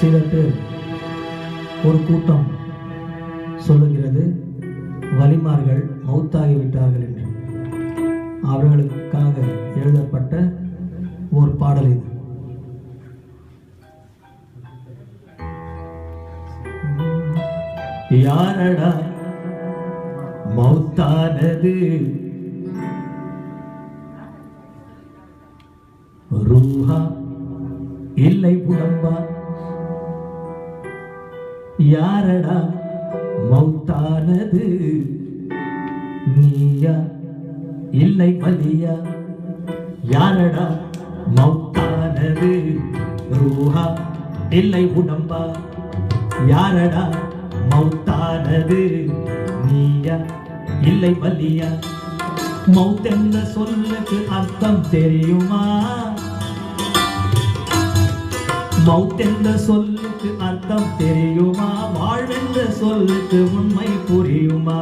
சில பேர் ஒரு கூட்டம் சொல்லுகிறது வலிமார்கள் மௌத்தாகிவிட்டார்கள் என்று. அவர்களுக்காக எழுதப்பட்ட ஒரு பாடல் இது. யாரடா மௌத்தானது? ரூஹா இல்லை புலம்பா யாரடா மௌத்தானது? நீயா? இல்லை பலியா யாரடா மௌத்தானது? ரூஹா இல்லை உடம்பா? யாரடா மௌத்தானது? நீயா? இல்லை பலியா மௌத் என்ன சொல்லுக்கு அர்த்தம் தெரியுமா? மௌத்தென்ற சொல்லுக்கு அர்த்தம் தெரியுமா? வாழ்வென்ற சொல்லுக்கு உண்மை புரியுமா?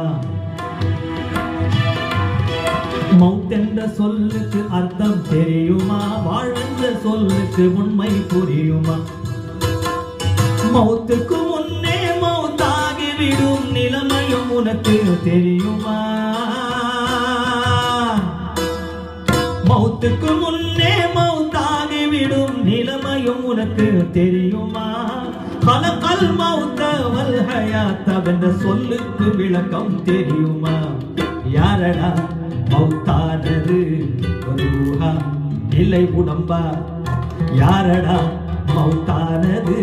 மௌத்தென்ற சொல்லுக்கு அர்த்தம் தெரியுமா? வாழ்வென்ற சொல்லுக்கு உண்மை புரியுமா? மௌத்துக்கு முன்னே மௌத்தாகிவிடும் நிலைமையும் உனக்கு தெரியுமா? உனக்கு தெரியுமா? கலக்கல் மௌத்தவல் ஹயாத்தவென்ற சொல்லுக்கு விளக்கம் தெரியுமா? யாரடா மௌத்தானது? ரூஹா இல்லை உடம்பா? யாரடா மௌத்தானது?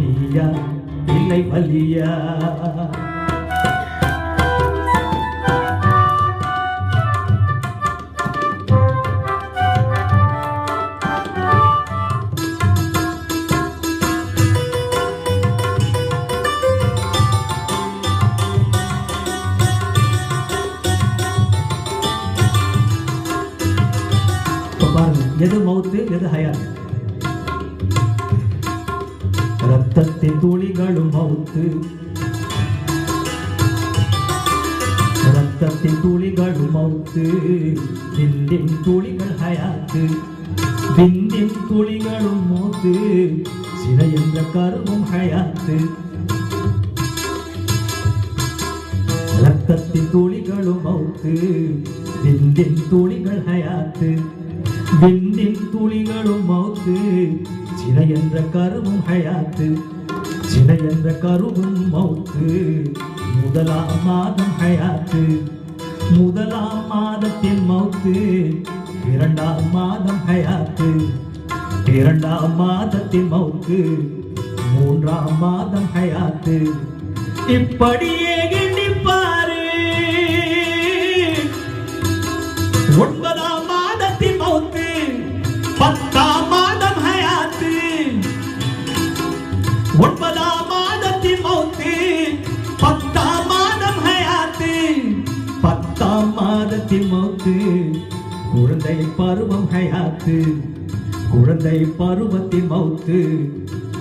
நீயா இல்லை வலியா? பாருங்க எது மவுத்து எது ஹயாத் ரத்தத்தின் துளிகளும் மவுத்து ரத்தத்தின் துளிகளும் மவுத்து விந்தின் துளிகள் ஹயாத்து விந்தின் துளிகளும் மௌத்து சிலை என்ற கருவும் ஹயாத்து ரத்தத்தின் துளிகளும் மௌத்து விந்தின் விண்ணின் துளிகளும் மௌத்து சிலை என்ற கருவும் ஹயாத்து சிலை என்ற கருவும் மௌத்து முதலாம் மாதம் ஹயாத்து. முதலாம் மாதத்தின் மௌத்து இரண்டாம் மாதம் ஹயாத்து. இரண்டாம் மாதத்தின் மௌத்து மூன்றாம் மாதம் ஹயாத்து. இப்படியே பத்தாம் மாதம் ஹயாத்து. ஒன்பதாம் மாதத்தின் மௌத்து. பத்தாம் மாதம் ஹயாத்து. பத்தாம் மாதத்தின் மௌத்து. குழந்தை பருவம் ஹயாத்து. குழந்தை பருவத்தின் மௌத்து.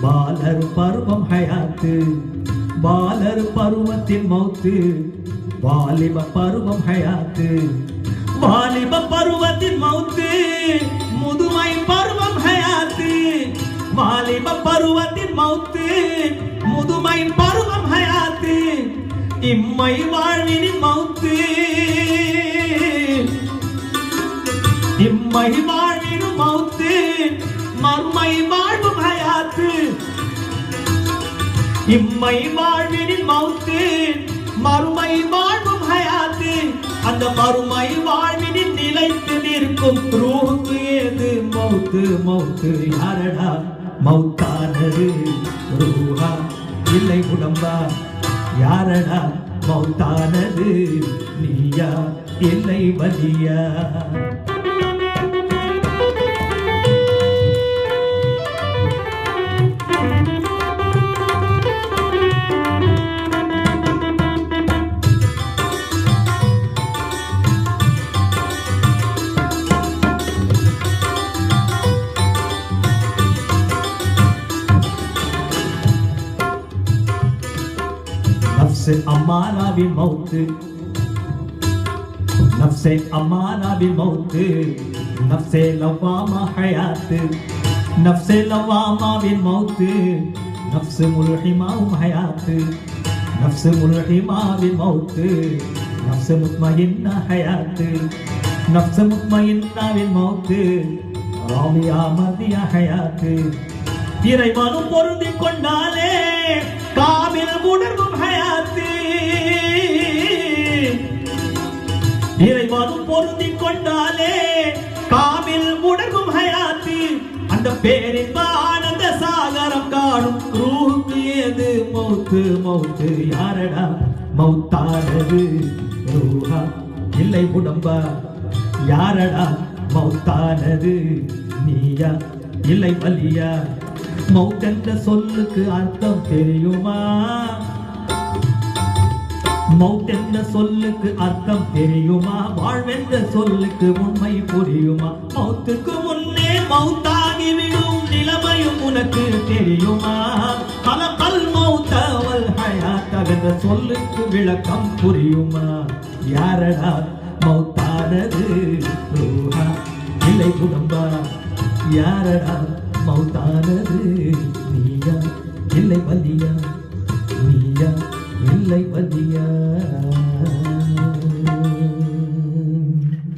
பாலர் பருவம் ஹயாத்து. பாலர் பருவத்தின் மௌத்து. வாலிப பருவம் ஹயாத்து. வாலிப பருவத்தின் மௌத்து முதுமை பருவம் ஹயாத்து. வாலிப பருவத்தின் மௌத்து முதுமை பருவம் ஹயாத்து. இம்மை வாழ்வினின் மௌத்து இம்மை வாழ்வினும் மௌத்து மர்மை வாழ்வும் ஹயாத்து. இம்மை வாழ்வினின் மௌத்து மறுமை வாழ்வு அந்த மறுமை வாழ்வினில் நிலைத்து நிற்கும். ரூஹுக்கு ஏது? மௌத்து மௌத்து யாரடா? மௌத்தானது ரூஹா. இல்லை உடம்பா? யாரடா? மௌத்தானது நீயா? இல்லை வலியா? நப்சு அம்மாராவின் மௌத்து நப்சே அம்மாராவின் மௌத்து நப்சே லவ்வாமா ஹயாத்து நப்சே லவ்வாமாவின் மௌத்து நப்சு முல்ஹிமாவும் ஹயாத்து நப்சு முல்ஹிமாவின் மௌத்து நப்சு முத்மயின்னா ஹயாத்து நப்சு முத்மயின்னாவின் மௌத்து ராமியா மதியா ஹயாத்து இறைவனும் பொருந்திக் கொண்டாலே உணர்வும் ஹயாத்து. இறைவனும் பொருந்தி கொண்டாலே காமில் உணர்வும் ஹயாத்தி. அந்த பேரின் ஆனந்த சாகரம் காணும் ரூஹுக்கு ஏது? மௌத்து மௌத்து யாரடா? மௌத்தானது? ரூஹா. இல்லை உடம்பா? யாரடா? மௌத்தானது? நீயா? இல்லை பலியா மௌத்தென்ற சொல்லுக்கு அர்த்தம் தெரியுமா? மவுத் என்ற சொல்லுக்கு அர்த்தம் தெரியுமா? வாழ்வென்ற சொல்லுக்கு உண்மை புரியுமா? மௌத்துக்கு முன்னே மௌத்தாகிவிடும் நிலைமையும் உனக்கு தெரியுமா? பல பல் மௌத்தவல் தகுந்த சொல்லுக்கு விளக்கம் புரியுமா? யாரடா மௌத்தானது? நிலை குடும்பா யாரடா மௌத்தானது. நீயா இல்லை பதியா நீயா இல்லை பதியா